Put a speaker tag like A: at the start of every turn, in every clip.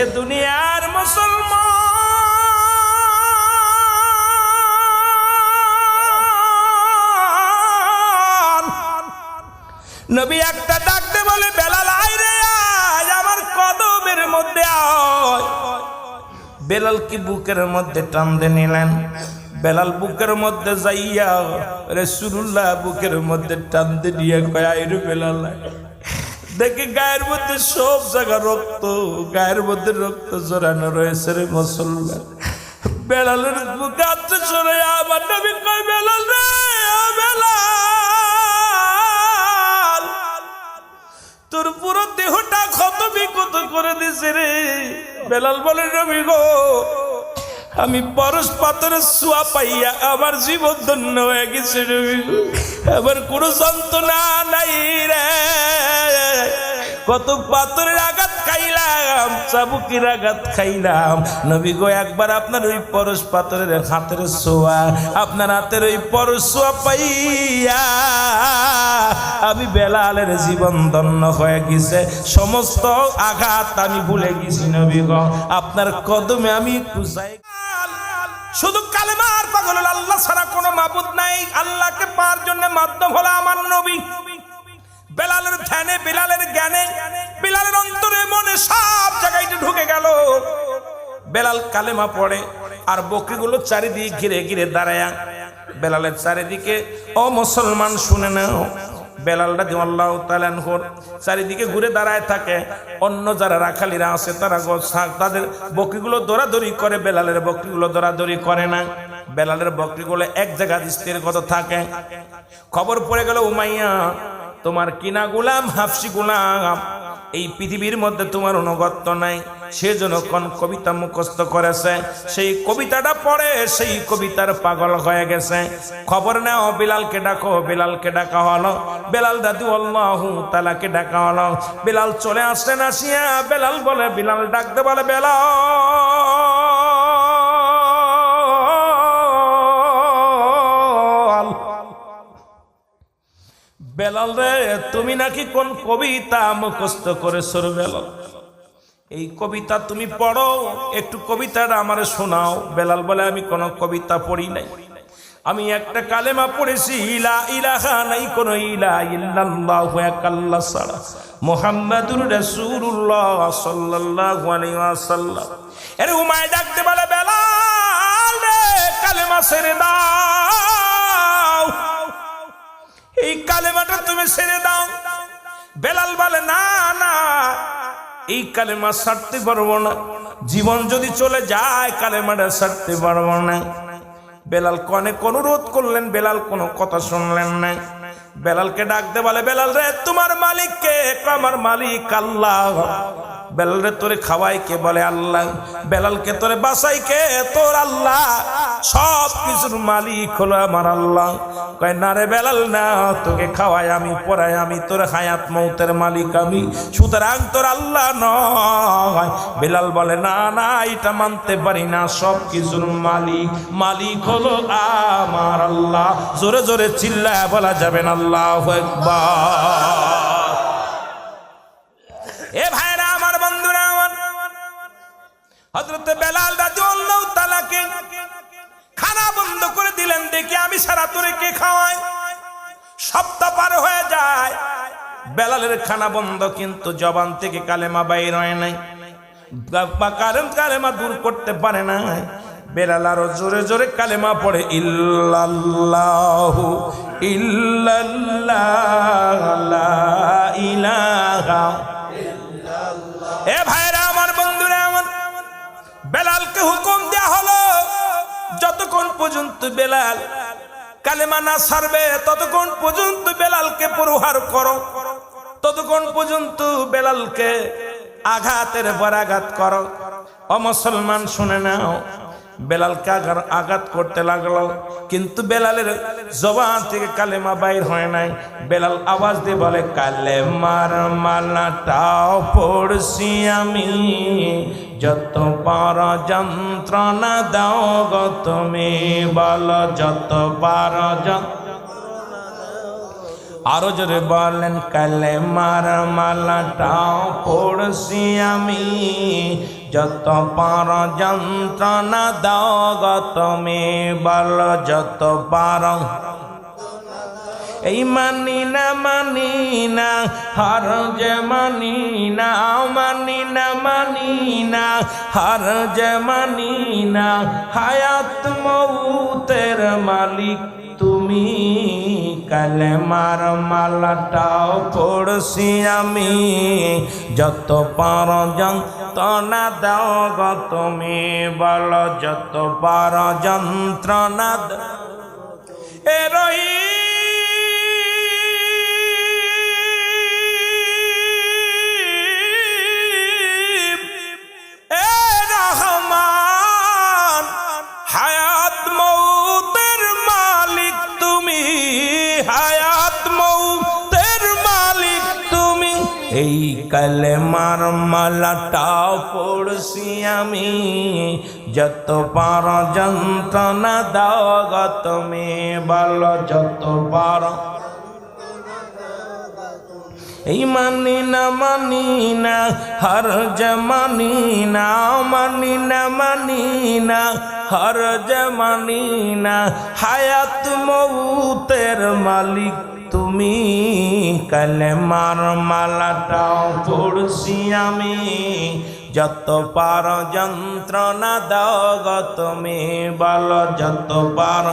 A: এ দুনিয়ার মুসলমান। নবী একটা ডাকতে বলে, বেলাল আয় রে আয়, আমার কদমের মধ্যে বেলাল কি বুকের মধ্যে টানতে নিলেন? বেলাল বুকের মধ্যে যাইয়া রসুল্লাহ বুকের মধ্যে টানতে নিয়ে কয় রে বেলাল। দেখি গায়ের মধ্যে সব জায়গা রক্ত, গায়ের মধ্যে রক্ত জড়ানো রয়েছে রে মুসলমান। বেলালের হাতে সরে আমার নবী কয়, বেলাল রে বেলাল, তোর পুরো দেহটা ক্ষত বিক্ষত করে দিছে রে। বেলাল বলে রবি গো, আমি পরশ পাথরের সোয়া পাইয়া আমার জীবন ধন্য হয়ে গেছে রবি আমার কোনো যন্ত্রণা নাই রে। কত পাথরের আঘাত খাইলাম, চাবুকির আঘাত খাইলাম। নবী গো, একবার আপনার ওই পরশ পাথরের হাতের সোয়া আপনার হাতের ওই পরশ সোয়া পাইয়া আমি বেলালের জীবন ধন্য হয়ে গেছে। সমস্ত আঘাত আমি ভুলে গেছি নবী গো। আপনার কদমে আমি একটু শুধু কালেমার পাগল আল্লাহ ছাড়া কোনো মাবুদ নাই। আল্লাহকে পাওয়ার জন্য মাধ্যম হলো আমার নবী। বেলালের ধ্যানে, বিলালের জ্ঞানে, বিলালের অন্তরে মনে সব জায়গায় ঢুকে গেল। বেলাল কালেমা পড়ে আর বকরিগুলো চারিদিকে ঘিরে ঘিরে দাঁড়ায়। বেলালের চারিদিকে, ও মুসলমান, শুনে নাও। বেলালটা আল্লাহ তালানহর চারিদিকে ঘুরে দাঁড়ায় থাকে। অন্য যারা রাখালিরা আছে, তারা তাদের বকরিগুলো দৌড়াদৌড়ি করে, বেলালের বকরিগুলো দৌড়াদৌড়ি করে না। বেলালের বকরিগুলো এক জায়গা স্থিরগত থাকে। খবর পড়ে গেল উমাইয়া তোমার কিনা গুলাম, হাফসি গুলাম। এই পৃথিবীর মধ্যে তোমার অনুগত্য নাই। সে যেন কোন কবিতা মুখস্থ করেছে, সেই কবিতাটা পড়ে, সেই কবিতার পাগল হয়ে গেছে। খবর নাও, বিলালকে ডাকো, বিলালকে ডাকা হলো। বেলাল দাদু, আল্লাহ তালাকে ডাকা হলো। বেলাল চলে আসলেন আসিয়া, বেলাল বলে, বিলাল ডাকতে বলে, বেলাল। বেলাল রে, তুমি নাকি কোন কবিতা মুখস্থ করে সর বেলাল? এই কবিতা তুমি পড়ো, একটু কবিতাটা আমারে শোনাও। বেলাল বলে, আমি কোন কবিতা পড়ি নাই। আমি একটা কালেমা পড়েছি ইলা ইলাহা নাই, কোন ইলা ইল্লাল্লাহু এক আল্লাহ ছাড়া। মুহাম্মাদুর রাসূলুল্লাহ সাল্লাল্লাহু আলাইহি ওয়াসাল্লাম। এর উমায় ডাকতে বলে, বেলাল রে, কালেমা ছেড়ে দাও। এই কালেমাটা তুমি ছেড়ে দাও। বেলাল বলে, না না, এই কালেমা ছাড়তে পারব না। জীবন যদি চলে যায়, কালেমাটা ছাড়তে পারব না। বেলাল কনে অনুরোধ করলেন, বেলাল কোনো কথা শুনলেন না বেলালকে ডাকতে বলে, বেলাল রে, তোমার মালিক কে? আমার মালিক আল্লাহ। বেলাল রে, তোরে খাওয়াই কে? বলে, আল্লাহ, বেলালকে তোরে বাসাই কে? তোর আল্লাহ। সব কিছুর মালিক হলো আমার আল্লাহ। কয়, না রে বেলাল, না, তোকে খাওয়াই আমি, পড়াই আমি, তোর হায়াত মৌতের মালিক আমি। সুতরাং তোর আল্লাহ নয়। বেলাল বলে, না না, এটা মানতে পারি না সব কিছুর মালিক মালিক হলো আমার আল্লাহ। জোরে জোরে চিল্লা বলা যাবে না আল্লাহ এ ভাইরা আমার বন্ধুরা আমার। হজরতে বেলাল রাজু আল্লাহ তালাকে খানা বন্ধ করে দিলেন, দেখি আমি সারা তোরে কে খাওয়াই সপ্তাহ পার হয়ে যায়, বেলালের খানা বন্ধ, কিন্তু জবান থেকে কালেমা বাইর হয় নাই। কালেমা দূর করতে পারে না বেলাল আরও জোরে জোরে কালেমা পড়ে, ইল্লাল্লাহু ইল্লাল্লাহ ইলাহা এ ভাইরা আমার বন্ধুরা, আমার বেলালকে হুকুম দেয়া হলো, যতক্ষণ পর্যন্ত বেলাল কালেমা না ছাড়বে, ততক্ষণ পর্যন্ত বেলালকে প্রহার করো, ততক্ষণ পর্যন্ত বেলালকে আঘাতের পর আঘাত করো অমুসলমান শুনে নাও বেলালকে আঘাত করতে লাগল। কিন্তু বেলালের জবান থেকে কালেমা বাইর হয় নাই। বেলাল আওয়াজ দিয়ে বলে, কালেমার মালাটাও পড়ছি আমি। যত পার যন্ত্রণা দাও গো তুমি, বল যত পার যন্ত্রণা আরও জোরে বলেন, কালে মার মালাটাও পড়ছি আমি। যত পার যন্ত্রণা দাও গো তুমি, বল যত পার এই মানি না মানি না, হার যে মানি না মানি না মানি না, হার যে মানি না, হায়াত মৌতের মালিক তুমি কালে মার মালাটাও পড়ছি আমি। যত পার যন্ত্রণা দাও গ তুমি, বল যত পার যন্ত্রণা দাও। এ রহি এই কালেমার মালাটাও পড়ছি আমি। যত পার যন্ত্রণা দাও তুমি, বলো যত পার। এই মানি না মানি না, হর জমানি না, মানি না মানি না, হর জমানি না, হায়াত মৌতের মালিক তুমি কালে মার মালাটাও পড়ছি আমি। যত পার যন্ত্রণা দাও গো তুমি বলো, যত পার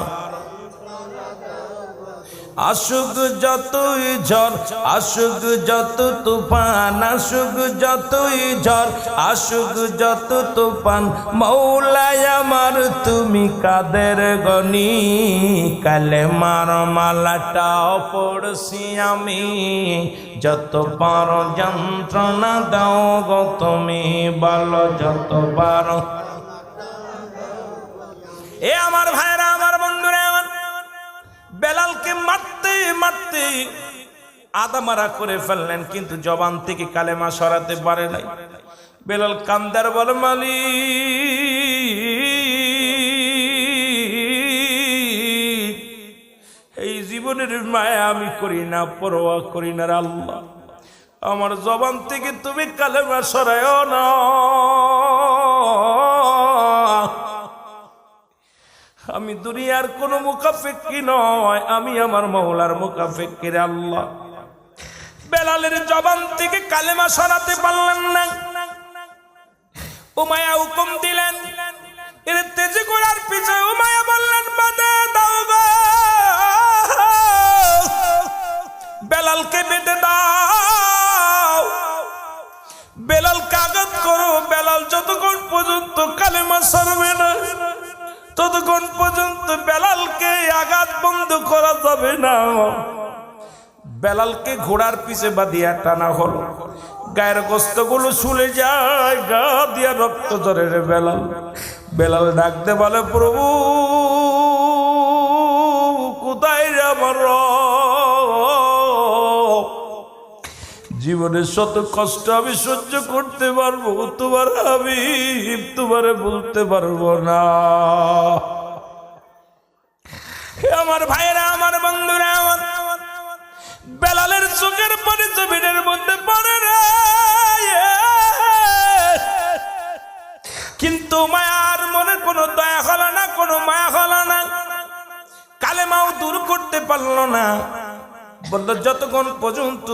A: আসুক যতই ঝড় আসুক যত তুফান আসুক যতই ঝড় আসুক যত তুফান, মৌলাই আমার, তুমি কাদের গনি? কালে মার মালাটাও পড়ছি আমি, যত পার যন্ত্রণা দাও গো তুমি, বলো যত পারো এ আমার ভাইরা, আমার বন্ধুরা বেলালকে মারতে মারতে আদা মারা করে ফেললেন, কিন্তু জবান থেকে কালেমা সরাতে পারে নাই। বেলাল কান্দার বল মালি এই জীবনের মায়া আমি করি না, পরোয়া করি না আল্লাহ। আমার জবান থেকে তুমি কালেমা সরায় না। আমি দুনিয়ার কোনো মুখাফেক্কি নয়, আমি আমার মৌলার মুখাফেক্কির আল্লাহ? বেলালের জবান থেকে কালেমা সরাতে পারলেন না। উমায়া হুকুম দিলেন, এর তেজে গোড়ার পিছে উমায়া বললেন দাও বেলালকে বেঁধে দাও। বেলাল কাগজ করো। বেলাল যতক্ষণ পর্যন্ত কালেমা সরবে না। ততক্ষণ পর্যন্ত বেলালকে আঘাত বন্ধ করা যাবে না। বেলালকে ঘোড়ার পিছে বাঁধিয়া টানা হল। গায়ের গোস্তগুলো শুলে যায় গা দিয়া রক্ত ধরে রে বেলাল। বেলাল ডাকতে বলে, প্রভু, কোথায় আমার রব? জীবনের শত কষ্ট আমি সহ্য করতে পারব, তোমার আমি তোমারে বলতে পারব না। আমার ভাইরা আমার বন্ধুরা, আমার বেলালের চোখের পরে জমিনের মধ্যে পড়ে কিন্তু মায়ার মনে কোনো দয়া হলো না, কোনো মায়া হলো না। কালেমাও দূর করতে পারল না। বলল, যতক্ষণ পর্যন্ত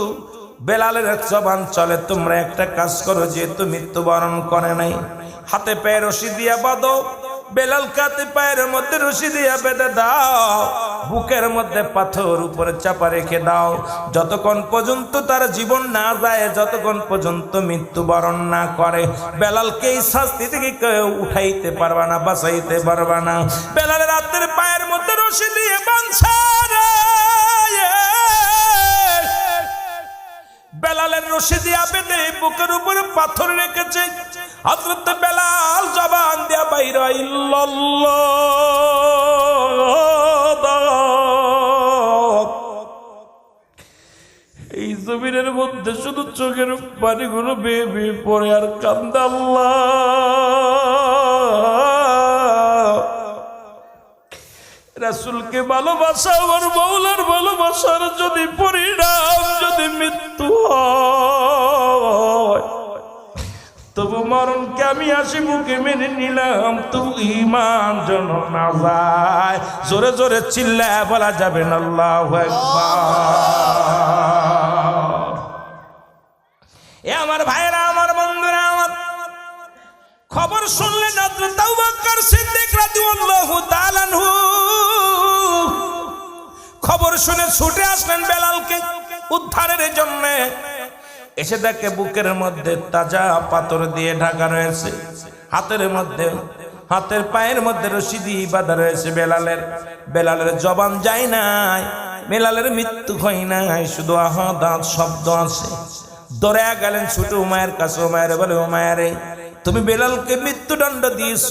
A: বেলালের জবান চলে, তোমরা একটা কাজ করো যেহেতু মৃত্যুবরণ করে নাই। হাতে পায়ে রশি দিয়া বাঁধো বেলাল কাতে পায়ের মধ্যে রশি দিয়া বেঁধে দাও, বুকের মধ্যে পাথর উপরে চাপা রেখে দাও। যতক্ষণ পর্যন্ত তার জীবন না যায়, যতক্ষণ পর্যন্ত মৃত্যুবরণ না করে। বেলালকে এই শাস্তি থেকে কেউ উঠাইতে পারবা না, বাঁচাইতে পারবা না। বেলালের রাতের পায়ের মধ্যে রশি দিয়ে বাঁধছে। বেলালের রশি দিয়া বেঁধে বুকের উপরে পাথর রেখেছে। হজরত বেলাল জবান দিয়া বাইর এই জমিনের মধ্যে শুধু চোখের পানিগুলো বেয়ে বেয়ে পড়ে আর কান্দা রাসুলকে ভালোবাসা, আমার মৌলার ভালোবাসার যদি পরিণাম, যদি মৃত্যু হয়, তবু মরণকে আমি আসি মুখে মেনে নিলাম, তবু ইমান জন না যায়। জোরে জোরে চিল্লা বলা যাবে না, আল্লাহ এ আমার ভাইরা, আমার বন্ধুরা, আমার খবর শুনলেন সিদ্দিক রাদিয়াল্লাহু তাআলা আনহু। খবর শুনে ছুটে আসলেন বেলালকে উদ্ধারের জন্য। এসে দেখে বুকের মধ্যে তাজা পাথর দিয়ে ঢাকা রয়েছে। হাতের মধ্যে, হাতের পায়ের মধ্যে রশিদি বাঁধা রয়েছে বেলালের। বেলালের জবান যায় নাই, বেলালের মৃত্যু হয় নাই, শুধু আহা দাঁত শব্দ আছে। দৌড়ে গেলেন ছোট উমায়ের কাছে উমায়ের বলে উমায়েরে তুমি বেলালকে মৃত্যুদণ্ড দিয়েছ।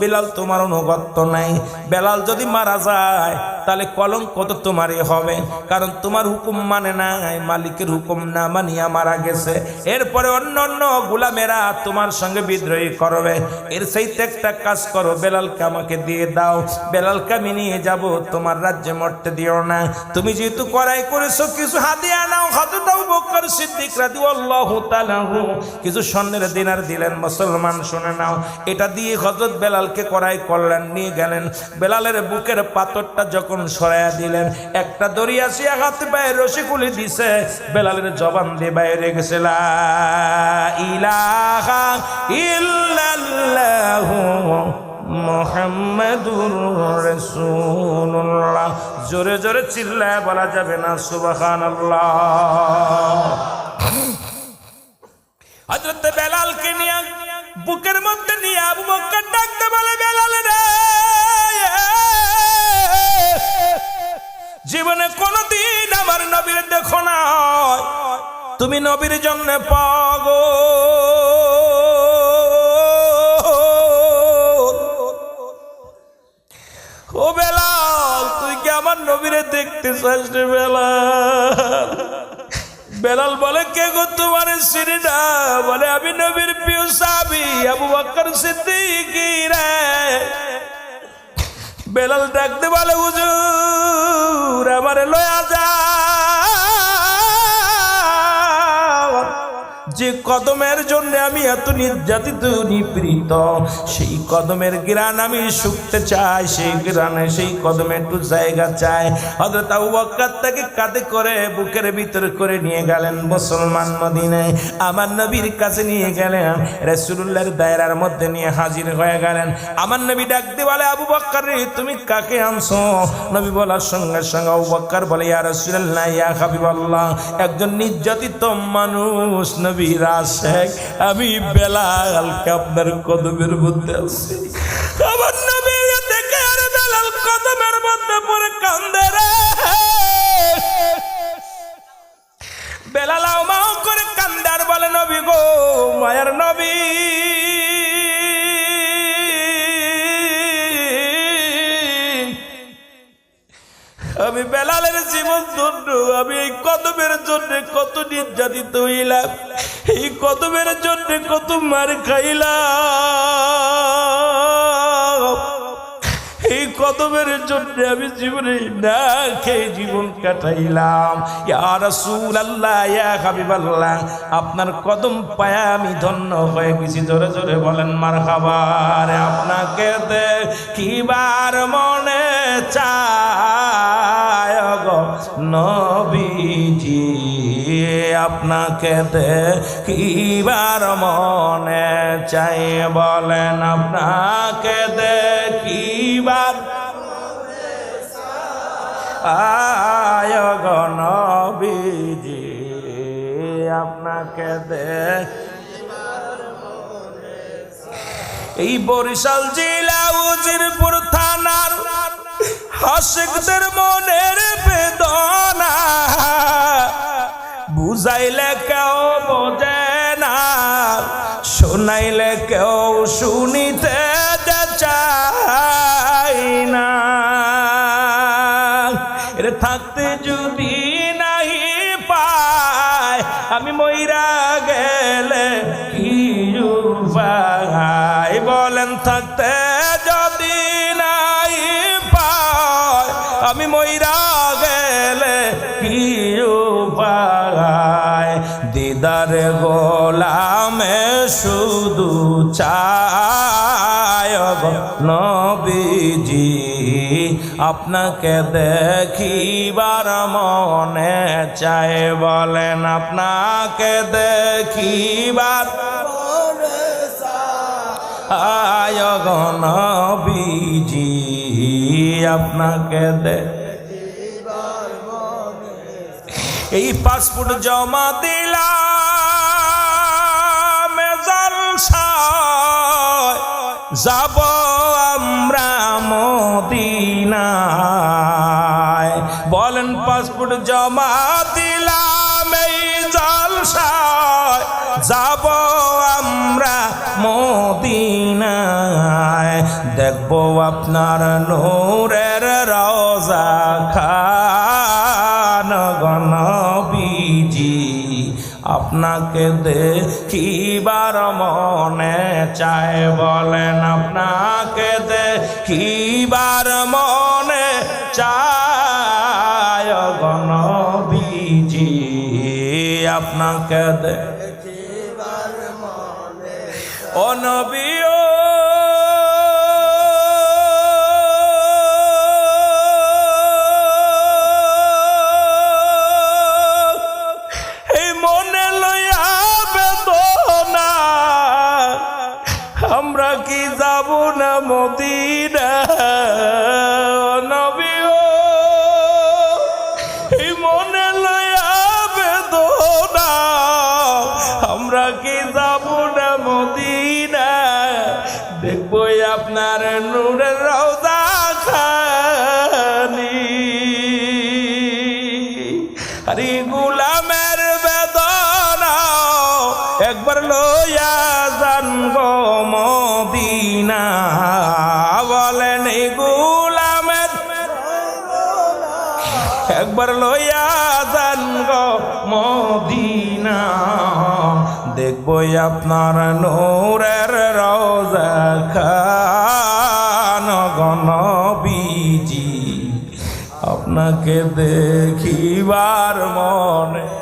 A: বেলাল তোমার অনুগত্য নাই। বেলাল যদি মারা যায় তাহলে কলঙ্ক তো তোমারই হবে? কারণ তোমার হুকুম মানে নাই, মালিকের হুকুম না মানিয়া মারা গেছে। এরপরে অন্য অন্য গুলামেরা তোমার সঙ্গে বিদ্রোহী করবে। এর সেইতে একটা কাজ করো, বেলালকে আমাকে দিয়ে দাও। বেলালকে আমি নিয়ে যাব, তোমার রাজ্যে মরতে দিও না। তুমি যেহেতু করাই করেছ, কিছু হাতিয়া নাও। হাতে দাও বকর সিদ্দিক তাআলা আনহু। কিছু স্বর্ণের দিনার দিলেন, মুসলমান শুনে নাও। এটা দিয়ে হযরত বেলালকে করাই করলেন, নিয়ে গেলেন। বেলালের বুকের পাথরটা যখন সরাইয়া দিলেন। একটা দড়িয়া সিয়া হাতে পায়ে রশি খুলে দিছে। বেলালের জবান দিয়ে বাইরে গেছে ইলাহা ইল্লাল্লাহু মোহাম্মদুর রসুল্লাহ জোরে জোরে চিল্লায় বলা যাবে না সুবাহান হজরত বেলালকে নিয়ে, বুকের মধ্যে নিয়ে আবু বকর ডাকতে বলে, বেলাল রে! জীবনে কোনদিন আমার নবীর দেখো না তুমি নবীর জন্য পাগল। ও বেলাল, তুই কি আমার নবীরে দেখতে চাস রে বেলাল? বেলাল বলে, কে গো তোমার সিরিডা? বলে, আমি নবীর প্রিয় সাবি আবু বকর সিদ্দিকী রে। বেলাল ডাকতে বলে হুজুর আমারে লয়া যা যে কদমের জন্য আমি এত নির্যাতিত নিপীড়িত, সেই কদমের গ্রান আমি শুকতে চাই, সেই গ্রানে সেই কদমে একটু জায়গা চাই। বকর তাকে কাঁধে করে বুকের ভিতরে করে নিয়ে গেলেন মুসলমান মদিনায়। আমার নবীর কাছে নিয়ে গেলেন, রাসূলুল্লাহর দায়রার মধ্যে নিয়ে হাজির হয়ে গেলেন। আমার নবী ডাকতে বলে, আবু বকর রে, তুমি কাকে আনছো? নবী বলার সঙ্গে সঙ্গে আবু বকর বলে, ইয়া রাসূলুল্লাহ, ইয়া হাবিবাল্লাহ, একজন নির্যাতিত মানুষ নবী। রাশেক আমি বেলালকে আপনার কদমের মধ্যে আছি। বেলাল বেলাল আমি বেলালের জীবন ধন্য, আমি এই কদমের জন্য কত নির্যাতিত হইলাম। এই কদমের জন্য কত মার খাইলাম। এই কদমের জন্য আমি জীবনে না খেয়ে জীবন কাটাইলাম। ইয়া রাসূলুল্লাহ, ইয়া হাবিবাল্লাহ, আপনার কদম পায়া আমি ধন্য হয়ে গেছি। জোরে জোরে বলেন মারহাবার আপনাকে দেখিবার মনে চায় গো নবীজি আপনাকে দেখিবার মনে চাই, বলেন আপনাকে দেখিবার আয় গো নবীজি, আপনাকে দেখ এই বরিশাল জেলা উজিরপুর থানার হাসিকদের মনের বেদনা। বুঝাইলে কেউ বোঝে না শোনাইলে কেউ শুনিতে চাই না। এর থাকতে দিদারে গোলামে শুধু চায় নবীজি, আপনাকে দেখিবার মনে চায় বলেন, আপনাকে দেখিবার আয় নবীজি, আপনাকে দেখ এই পাসপোর্ট জমা দিলাম যাব আমরা মদিনায়। বলেন, পাসপোর্ট জমা দিলাম এই জলসায়। যাব আমরা মদিনায়। দেখব আপনার নূরের রোজা খান। আপনাকে দেখিবার মনে চায় বলেন আপনাকে দেখিবার মনে চায় গণবিজি আপনাকে দে ও নবী একবার লইয়া যান গো মদিনা। বলেন গুলামের একবার লইয়া যান গো মদিনা। দেখব আপনার নূরের রোজা খান গণবিজি আপনাকে দেখিবার মনে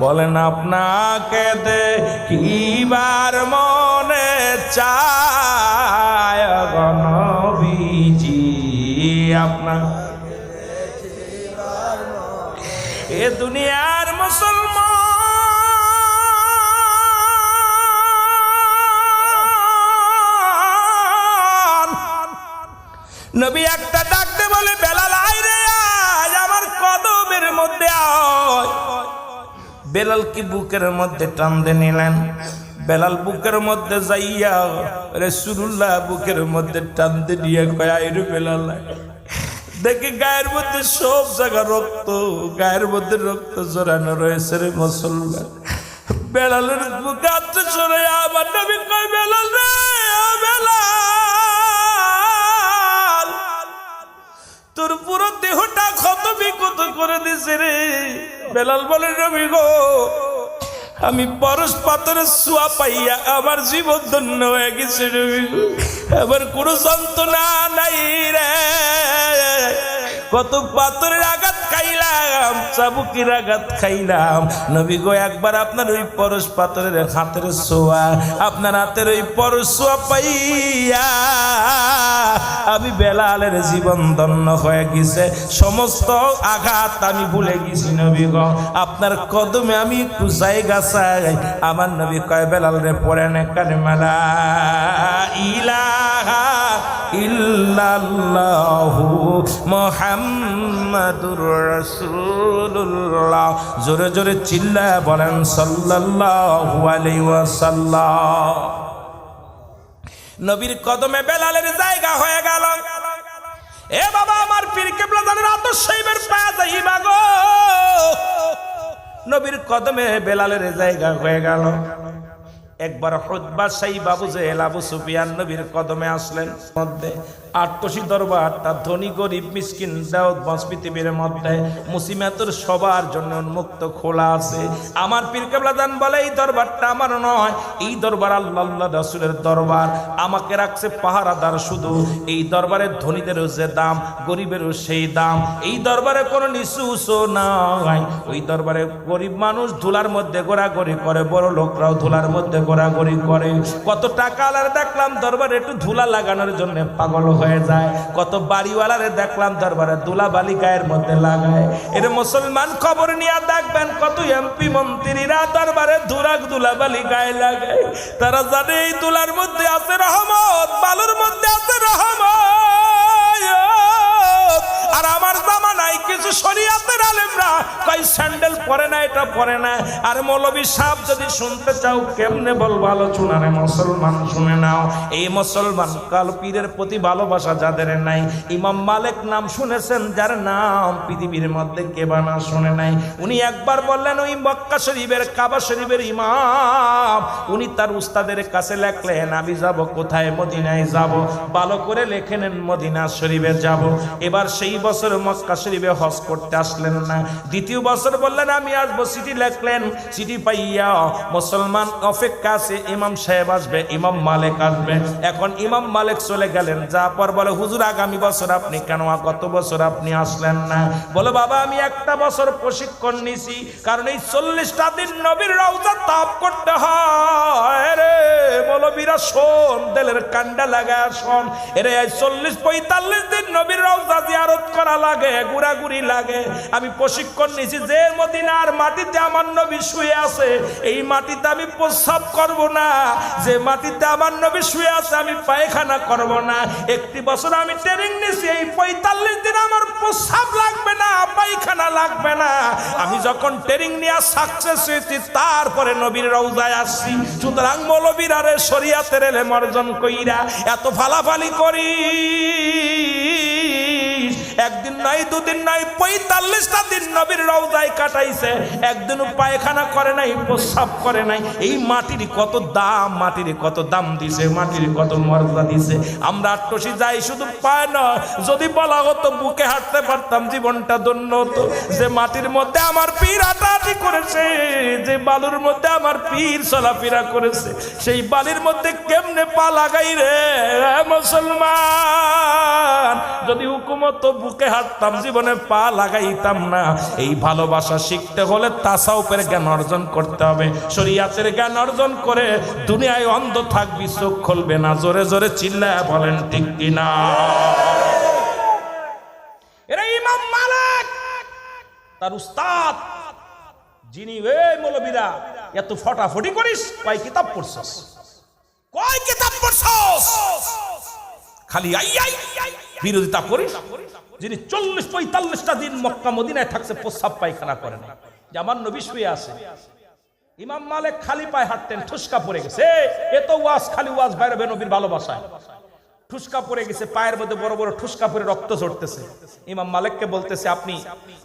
A: বলেন আপনাকে দে দেখিবার মনে চায় গণবিজি আপনার এ দুনিয়ার মুসলমান। নবী একটা বেলাল কি বুকের মধ্যে টানতে নিলেন বেলাল বুকের মধ্যে যাইয়া রেসুল্লাহ বুকের মধ্যে টানতে নিয়ে কয়, আয় রে বেলাল। দেখি গায়ের মধ্যে সব জায়গা রক্ত, গায়ের মধ্যে রক্ত জড়ানো রয়েছে রে মুসলমান বেলালের বুকে সরে আমার নবী কয়, বেলাল রে বেলাল তোর পুরো দেহটা ক্ষত বিক্ষত করে দিছে রে? বেলাল বলে, রবি গো, আমি পরশ পাথরের সোয়া পাইয়া আমার জীবন ধন্য হয়ে গেছে রবি আমার কোনো যন্ত্রণা নাই রে। কত পাথরের আঘাত খাইলাম, চাবুকির আঘাত খাইলাম। নবী গো, একবার আপনার ওই পরশ পাথরের হাতের সোয়া, আপনার হাতের ওই পরশ পাইয়া আমি বেলালের জীবন ধন্য হয়ে গেছে। সমস্ত আঘাত আমি ভুলে গেছি নবী গো। আপনার কদমে আমি একটু জায়গা চাই। আমার নবী কয়, বেলাল রে পড়েন মালা ইলাহা ইল্লাল্লাহু মুহাম্মাদুর রাসূলুল্লাহ। জোরে জোরে চিল্লা বলেন, সাল্লাল্লাহু আলাইহি নবীর কদমে বেলালের জায়গা হয়ে গেল। এ বাবা, আমার পীর কেবলা জানের আদর্শের পায়া যাইবা নবীর কদমে বেলালের জায়গা হয়ে গেল। একবার হদবা সাই বাবু যে আবু সুফিয়ান নবীর কদমে আসলেন। মধ্যে আটটসি দরবারটা ধনী, গরিব, মিসকিন, দাউদ, বংশ পৃথিবীর মধ্যে মুসিমাতুর সবার জন্য উন্মুক্ত খোলা আছে। আমার পীর কেবলাদান বলে, এই দরবারটা আমার নয়, এই দরবার আল্লাহ রাসূলের দরবার। আমাকে রাখছে পাহারাদার শুধু, এই দরবারের ধনীদেরও যে দাম, গরিবেরও সেই দাম। এই দরবারে কোনো নিচু উঁচু নাই, ওই দরবারে গরিব মানুষ ধুলার মধ্যে ঘোরাঘুরি করে, বড় লোকরাও ধুলার মধ্যে ঘোরাঘুরি করে। কত টাকা আলার দেখলাম দরবারে একটু ধুলা লাগানোর জন্য পাগল হয়ে যায়। কত বাড়িওয়ালারে দেখলাম দরবারে দুলা গায়ের মধ্যে লাগায় এর মুসলমান খবর নিয়ে দেখবেন, কত এমপি মন্ত্রীরা দরবারে ধুরাক দুলা গায়ে লাগায় তারা জানে এই দুলার মধ্যে আছে রহমত, বালুর মধ্যে আছে রহমত। আর আমার জামানায় কিছু শরীয়তের আলেমরা কই স্যান্ডেল পরে না, এটা পরে না। আর মৌলবী সাহেব যদি শুনতে চাও, কেমনে বলব আলোচনা রে মুসলমান শুনে নাও। এই মুসলমান কাল পীরের প্রতি ভালোবাসা যাদের নাই, ইমাম মালিক নাম শুনেছেন, যার নাম পৃথিবীর মধ্যে কে বানা শুনে নাই। উনি একবার বললেন, ওই মক্কা শরীফের, কাবা শরীফের ইমাম, উনি তার উস্তাদের কাছে লেখলেন, আমি যাব কোথায়? মদিনায় যাব। ভালো করে লেখে নেন, মদিনা শরীফে যাব। এবার সেই বছর মক্কা শরীফে হজ করতে আসলেন না। দ্বিতীয় বছর বললেন, আমি আসব সিটি লেখলেন সিটি পাইয়া মুসলমান অপেক্ষা আছে, ইমাম সাহেব আসবে, ইমাম মালিক আসবে। এখন ইমাম মালিক চলে গেলেন। যা পর বলে, হুজুর, আগামী বছর আপনি কেন গত বছর আপনি আসলেন না? বলে, বাবা, আমি একটা বছর প্রশিক্ষণ নিছি, কারণ এই চল্লিশটা দিন নবীর রওজা তাপ করতে হয় রে। মৌলবীরা, শোন, দেলের কান্ডা লাগা শোন। এরে, এই চল্লিশ পঁয়তাল্লিশ দিন নবীর রওজা জিয়ারত করা লাগে, ঘুরাঘুরি লাগে। আমি প্রশিক্ষণ নিছি যে মদিনার মাটিতে আমার নবী শুয়ে আছে, এই মাটিতে আমি প্রস্রাব করব না। যে মাটিতে আমার নবী শুয়ে আছে, আমি পায়খানা করব না। একটি বছর আমি ট্রেনিং নিছি এই পঁয়তাল্লিশ দিন আমার প্রস্রাব লাগবে না, পায়খানা লাগবে না। আমি যখন ট্রেনিং নিয়ে সাকসেস হয়েছি, তারপরে নবীর রৌজায় আসছি। সুতরাং মৌলবীর আরে শরিয়াতের এলেম অর্জন কইরা, এত ফালাফালি করি। একদিন নাই, দুদিন নাই, পঁয়তাল্লিশটা দিন নবীর রওজায় কাটাইছে। একদিনও পায়খানা করে নাই, প্রস্রাব করে নাই। এই মাটির কত দাম, মাটির কত দাম দিছে, মাটির কত মর্যাদা দিছে। আমরা আটটসি যাই শুধু পায় না, যদি বলা হতো বুকে হাঁটতে পারতাম, জীবনটা ধন্য হতো। যে মাটির মধ্যে আমার পীর আটাটি করেছে, যে বালুর মধ্যে আমার পীর চলাফেরা করেছে, সেই বালির মধ্যে কেমনে পা লাগাই রে মুসলমান? যদি হুকুমত বুকে হাঁটতাম জীবনে পা লাগাইতাম না, এই ভালোবাসা শিখতে হলে তাসাউপের জ্ঞান অর্জন করতে হবে। শরিয়াতের জ্ঞান অর্জন করে দুনিয়ায় অন্ধ থাকবি, চোখ খুলবে না, জোরে জোরে চিল্লায় বলেন ঠিক কিনা? তার উস্তাদ, যিনি এই মৌলবীরা, এত ফটাফটি করিস, কয় কিতাব পড়ছস? কয় কিতাব পড়ছস? খালি বিরোধিতা করিস। যিনি চল্লিশ পঁয়তাল্লিশটা দিন মক্কা মদিনায় থাকছে, প্রস্রাব পায়খানা করে না যে আমার নবী শুয়ে আছে। ইমাম মালিক খালি পায়ে হাঁটতেন, ঠুসকা পড়ে গেছে। এ তো ওয়াজ খালি ওয়াজ, বাইরে নবীর ভালোবাসায়। ঠুসকা পড়ে গেছে, পায়ের মধ্যে বড় বড় ঠুসকা পরে রক্ত ঝরতেছে। ইমাম মালিককে বলতেছে, আপনি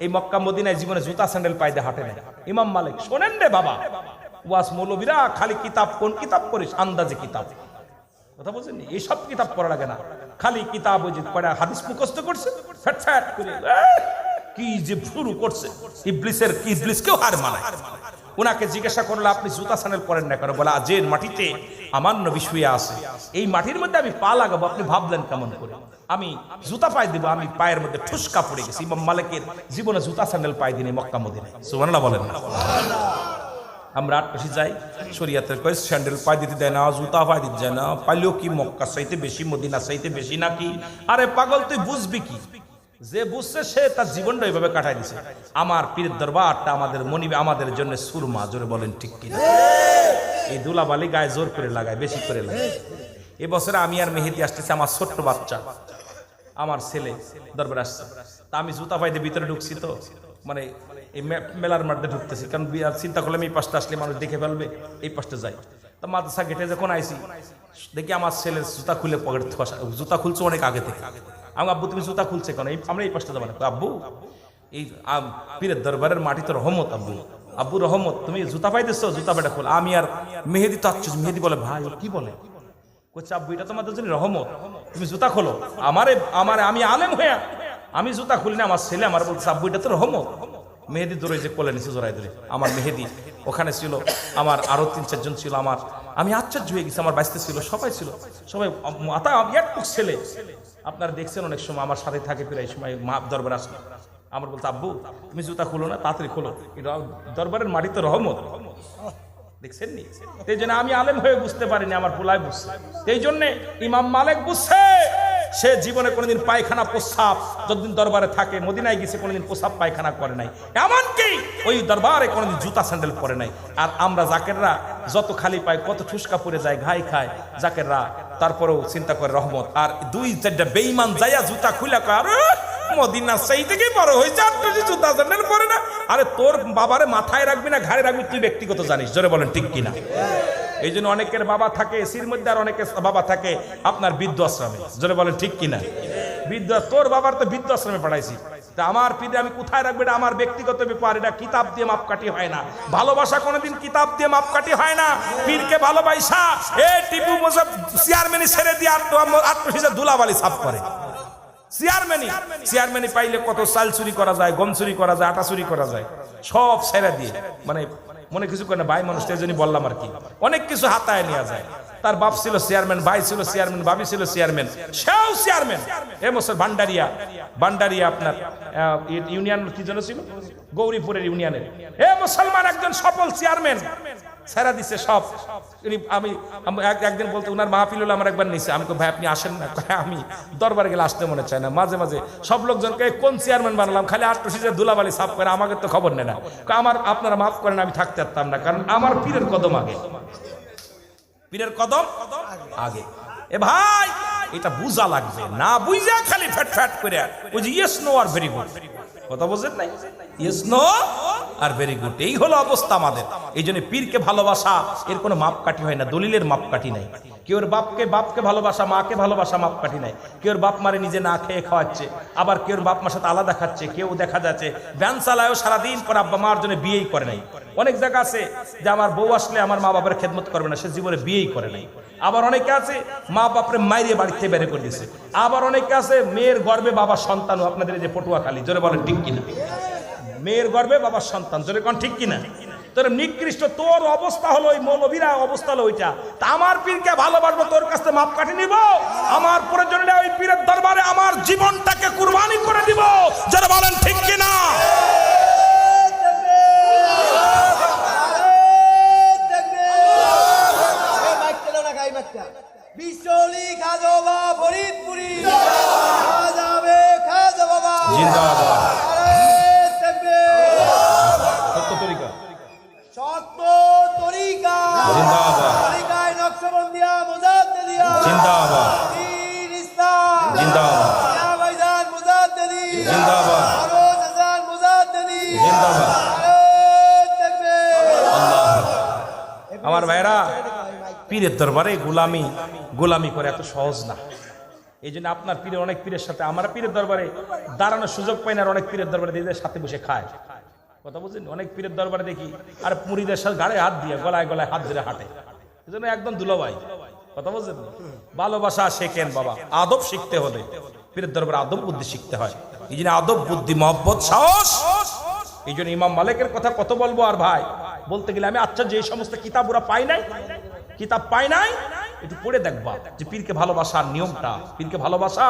A: এই মক্কা মদিনায় জীবনে জুতা স্যান্ডেল পাইতে হাঁটেন ইমাম মালিক, শোনেন রে বাবা। ওয়াস মৌলবীরা খালি কিতাব, কোন কিতাব পড়িস? আন্দাজে কিতাব। কথা বলছেন এইসব কিতাব পড়া লাগে না। খালি কিতাব ওই যে পড়া, হাদিস মুখস্থ করছে? করে। কি যে শুরু করছে। ইবলিসের কি ইবলিসকেও হার মানায় ওনাকে জিজ্ঞাসা করল, আপনি জুতা স্যান্ডেল পরেন না কেন? বলে আজের মাটিতে আমার নবী শুয়ে আছে, এই মাটির মধ্যে আমি পা লাগাবো, আপনি ভাবলেন কেমন করে? আমি জুতা পায়ে দিব, আমি পায়ের মধ্যে ঠুসকা পড়ে গেছি। ইমাম মালিকের জীবনে জুতা স্যান্ডেল পায়ে দিনে মক্কা মদিনে সুবহানাল্লাহ বলেন না। আমরা আট পাশে যাই। শরিয়াতের কয়ে স্যান্ডেল পায়ে দিতে দেয় না, জুতা পায়ে দিতে যায় না পাইলেও কি মক্কা চাইতে বেশি, মদিনা চাইতে বেশি নাকি? আরে পাগল, তুই বুঝবি কি? যে বুঝছে সে তার জীবনটা এইভাবে কাটাই দিছে। আমার পীরের দরবারটা আমাদের মনিবে আমাদের জন্য সুরমা, জোরে বলেন ঠিক কি এই দুলাবালি গায়ে জোর করে লাগায়, বেশি করে লাগায়। এবছরে আমি আর মেহেদি আসতেছে আমার ছোট্ট বাচ্চা। আমার ছেলে দরবার আসছে। তা আমি জুতা পাইতে ভিতরে ঢুকছি তো। মানে এই মেলার মধ্যে ঢুকতেছি। কারণ চিন্তা করলাম, এই পাশটা আসলে মানুষ দেখে ফেলবে, এই পাশটা যাই। তা মাদ্রাসা গেটে যখন আইসি দেখি আমার ছেলের জুতা খুলে পকেট জুতা খুলছে অনেক আগে থেকে। আমি আব্বু, তুমি জুতা খুলছে কেন? আমরা এই পাশটা যাব না। আব্বু, এই পীরের দরবারের মাটি তো রহমত, আব্বু। আব্বু, রহমত, তুমি জুতা পাইতেছ, জুতা পেটা খোল। আমি আর মেহেদি তো আচ্ছ, মেহেদি বলে, ভাই কি বলে? কোচ আব্বু এটা তোমাদের জন্য রহমত। তুমি জুতা খোলো। আমারে আমার আমি আলেম হইয়া আমি জুতা খুলি না, আমার ছেলে আমার বলছে, আব্বু, এটা তো রহমত। মেহেদি দৌড়ে যে কোলে নিচে জোড়াই ধরে, আমার মেহেদি। ওখানে ছিল আমার আরও তিন চারজন ছিল আমার। আমি আশ্চর্য হয়ে গেছি, আমার বাইসতে ছিল, সবাই ছিল। সবাই মাথা একটু ছেলে। আপনারা দেখছেন অনেক সময় আমার সাথে থাকে প্রায় সময়, মা দরবার আসলে। আমার বলতে আব্বু, তুমি জুতা খুলো না, তাড়াতাড়ি খোলো। দরবারের মাটি তো রহমত। দেখছেন নি এই জন্য আমি আলেম হয়ে বুঝতে পারিনি, আমার পোলায় বুঝছে। এই জন্যে ইমাম মালিক বুঝছে। সে জীবনে কোনোদিন পায়খানা প্রস্রাব যতদিন দরবারে থাকে মদিনায় গেছে কোনোদিন প্রস্রাব পায়খানা করে নাই। এমনকি ওই দরবারে কোনোদিন জুতা স্যান্ডেল পরে নাই। আর আমরা জাকেররা যত খালি পায় কত ঠুসকা পরে যায় ঘাই খায় জাকেররা তারপরেও চিন্তা করে রহমত। আর দুই চারটা বেইমান যাইয়া জুতা খুলে কয়, আরে মদিনা সেই থেকে বড় হয়েছে আর তুই জুতা স্যান্ডেল পরে না? আরে তোর বাবারে মাথায় রাখবি না ঘাড়ে রাখবি তুই ব্যক্তিগত জানিস জোরে বলেন ঠিক কিনা? এই জন্য অনেকের বাবা থাকে, এসির মধ্যে আর অনেকের বাবা থাকে আপনার বৃদ্ধ আশ্রমে জোরে বলেন, ঠিক কিনা? বৃদ্ধ, তোর বাবার তো বৃদ্ধ আশ্রমে পড়াইছি। তা আমার পিঠে আমি কোথায় রাখব এটা আমার ব্যক্তিগত ব্যাপার, এটা কিতাব দিয়ে মাপকাঠি হয় না। ভালোবাসা কোনোদিন কিতাব দিয়ে মাপকাঠি হয় না। পীরকে ভালোবাসা, এ টিপু মোসব চেয়ারম্যানই ছেড়ে দিয়ে আত্ম আত্মহিসা ধুলাবালি সাফ করে। চেয়ারম্যানই চেয়ারম্যানই পাইলে কত চাল চুরি করা যায়, গম চুরি করা যায়, আটা চুরি করা যায়, সব ছেড়ে দিয়ে মানে মনে কিছু করে ভাই মানুষ এই জন্যই বললাম আর কি। অনেক কিছু হাতায় নেওয়া যায়। তার বাপ ছিল চেয়ারম্যান ভাই ছিল চেয়ারম্যান বাবি ছিল চেয়ারম্যান সেও চেয়ারম্যান এ মোসর ভান্ডারিয়া ভান্ডারিয়া আপনার ইউনিয়ন কি জন্য ছিল? গৌরীপুরের ইউনিয়নের। এ মুসলমান একজন সফল চেয়ারম্যান ছেড়া দিছে সব। উনি আমি এক- একদিন বলতে, উনার মাহফিল হলো আমার একবার নিছে। আমি ভাই, আপনি আসেন না। আমি দরবারে গেলে আসতে মনে চায় না। মাঝে মাঝে সব লোকজনকে, কোন চেয়ারম্যান বানালাম? খালি আট সিজে ধুলাবালি সাফ করে আমাকে তো খবর নেয় না। আমার, আপনারা মাফ করেন, আমি থাকতে পারতাম না। কারণ আমার পীরের কদম আগে। পীরের কদম আগে। এ ভাই, এটা বুঝা লাগবে। না বুঝা খালি ফ্যাট ফ্যাট করে। ওই যে ইয়েস নো আর ভেরি গুড কথা বোঝেন নাই? ইয়েস নো আর ভেরি গুড এই হলো অবস্থা আমাদের। এই জন্য পীরকে ভালোবাসা, এর কোনো মাপকাঠি হয় না, দলিলের মাপকাঠি নাই। কেউ বাপকে বাপকে ভালোবাসা, মাকে ভালোবাসা মাপকাঠি নাই। কেউর বাপ মারে নিজে না খেয়ে খাওয়াচ্ছে, আবার কেউ বাপ মার সাথে আলাদা খাচ্ছে, কেউ দেখা যাচ্ছে, ব্যান চালায়ও সারাদিন পর আব্বা মার জন্য বিয়েই করে নাই। অনেক জায়গা আছে যে আমার বউ আসলে আমার মা বাবার খেদমত করবে না, সে জীবনে বিয়েই করে নাই। আবার অনেকে আছে মা বাপরে মাইরে বাড়িতে বের করে দিয়েছে আবার অনেকে আছে মেয়ের গর্বে বাবার সন্তানও আপনাদের যে পটুয়াখালী, জোরে বলেন ঠিক কিনা? মেয়ের গর্বে বাবার সন্তান, জোরে কোন ঠিক কিনা? তোর নিকৃষ্ট, তোর অবস্থা হলো ওই মৌলবীরা অবস্থা হলো ওইটা। তা আমার পীরকে ভালোবাসবো, তোর কাছে মাপ কাটি নিব। আমার প্রয়োজনে ওই পীরের দরবারে আমার জীবনটাকে কুরবানি করে দিব। যারা বলেন ঠিক কিনা?
B: বিশ্বলি খাজো বা ফরিদপুরি। যাবে খাজো বাবা।
A: সত্য তরিকা।
B: তরিকায় নকশবন্দিয়া মুজাদ্দিদিয়া।
A: জিন্দাবাদ। পীরের দরবারে গোলামি গোলামি করে এত সহজ না। এই জন্য আপনার পীরের অনেক পীরের সাথে, আমরা পীরের দরবারে দাঁড়ানোর সুযোগ পাই না অনেক পীরের দরবারে দিদিদের সাথে বসে খায়। কথা বুঝছেন অনেক পীরের দরবারে দেখি, আর মুড়িদের সাথে গাড়ে হাত দিয়ে গলায় গলায় হাত ধরে হাঁটে। এই জন্য একদম দুলোভাই। কথা বুঝছেন ভালোবাসা শেখেন বাবা। আদব শিখতে হলে পীরের দরবারে আদব বুদ্ধি শিখতে হয়। এই জন্য আদব, বুদ্ধি, মহব্বত, সাহস। এই জন্য ইমাম মালিকের কথা কত বলব আর ভাই? বলতে গেলে আমি আচ্ছা যে সমস্ত কিতাব ওরা পাই নাই। কিতাব পায় নাই একটু পড়ে দেখবা যে পীরকে ভালোবাসার নিয়মটা পীরকে ভালোবাসা